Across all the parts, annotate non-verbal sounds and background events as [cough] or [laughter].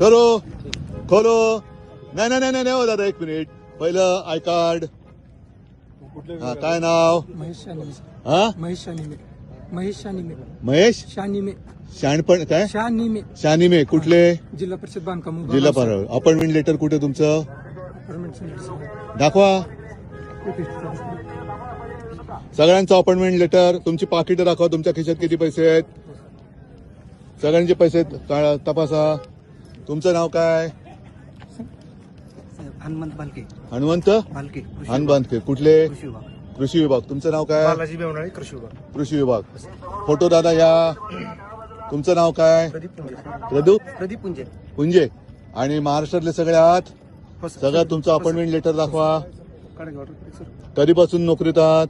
करो खोलो नाही नाही नाही नाही हो दादा एक मिनिट. पहिलं आय कार्ड. हा काय नाव? महेश शानिमे. हा? महेश शानिमे. महेश शानिमे. महेश? शानिमे. शाणपण काय? शानिमे. शानिमे कुठले? जिल्हा परिषद बांधकाम. जिल्हा पार अपॉइंटमेंट लेटर कुठे तुमचं? Apartment center. दाखवा. सगळ्यांचं अपॉइंटमेंट लेटर. तुमची पाकिटं दाखवा. तुमच्या खिशात किती पैसे आहेत? सगळ्यांचे पैसे का- तपासा. तुमचं नाव काय? हनुमंत बालके हनुमंत? बालके कृषी हनबांधके कुठले? कृषी विभाग. कृषी विभाग. तुमचं नाव काय? बालाजी कृषी विभाग. कृषी विभाग. फोटो दादा या. तुमचं नाव काय? प्रदीप पुंजे. प्रदीप? पुंजे. पुंजे. आणि महाराष्ट्रातले सगळे आहात? हो सर. सगळ्यात तुमचं अपॉइंटमेंट लेटर दाखवा. काढा की order, सर. कधीपासून नोकरीत आहात?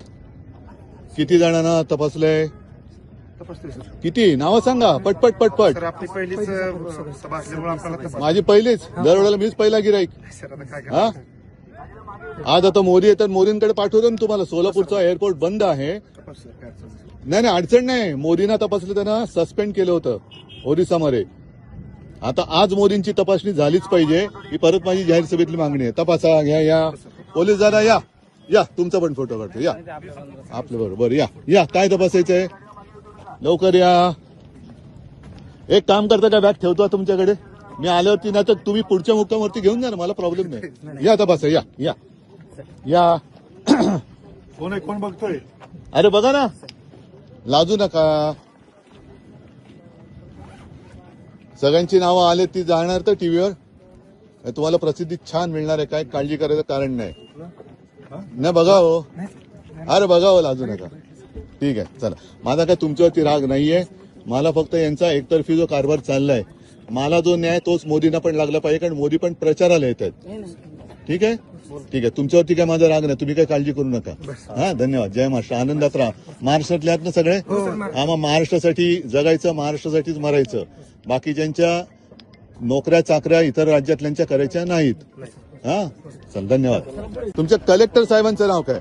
किती जणांना तपासलंय? किती? नावं सांगा. पटपट पटपट सर आपली पहिलीच अ, सभा असल्यामुळे आपल्याला तपास माझी पहिलीच? दरवेळेला मीच पहिला गिराईक. सर आता काय हा? आज आता मोदी येतात मोदींकडे पाठवतो ना तुम्हाला. सोलापूरचा एअरपोर्ट बंद आहे. तपास सर, काय अडचण नाही. नाही नाही अडचण नाही. मोदींना तपासलं त्यांना सस्पेंड केलं होतं. ओरिसामध्ये. आता आज मोदींची तपासणी झालीच पाहिजे. ही परत माझी जाहीर सभेतली मागणी आहे. तपासा घ्या या. पोलीस दादा या. या तुमचा पण फोटो काढतो. या. आपलं बरोबर या. या काय तपासायचंय? लवकर या. एक काम करता का बॅग ठेवतो तुमच्याकडे. मी आल्यावरती ना तर तुम्ही पुढच्या मुक्कामावरती घेऊन जा ना मला प्रॉब्लेम [laughs] नाही. या तपासा या या. या. [clears throat] कोण आहे कोण बघतोय? अरे बघा ना. लाजू नका. सगळ्यांची नावं आले ती जाणार तर टीव्हीवर. तुम्हाला प्रसिद्धी छान मिळणार आहे काय काळजी करायचं कारण नाही. नाही बघा हो. अरे बघा हो लाजू नका. ठीक आहे चला. माझा काय तुमच्यावरती राग नाहीये. मला फक्त यांचा एकतर्फी जो कारभार चाललाय मला जो न्याय तोच मोदींना पण लागला पाहिजे कारण मोदी पण प्रचाराला येत आहेत ठीक आहे? ठीक आहे. तुमच्यावरती काय माझा राग नाही. तुम्ही काय काळजी करू नका. हा धन्यवाद. जय महाराष्ट्र. आनंदात राहा. महाराष्ट्रातल्यात ना सगळे? हा मग महाराष्ट्रासाठी जगायचं महाराष्ट्रासाठीच मरायचं. बाकीच्यांच्या नोकऱ्या चाकऱ्या इतर राज्यातल्यांच्या करायच्या नाहीत. हा? चल धन्यवाद. तुमच्या कलेक्टर साहेबांचं नाव काय?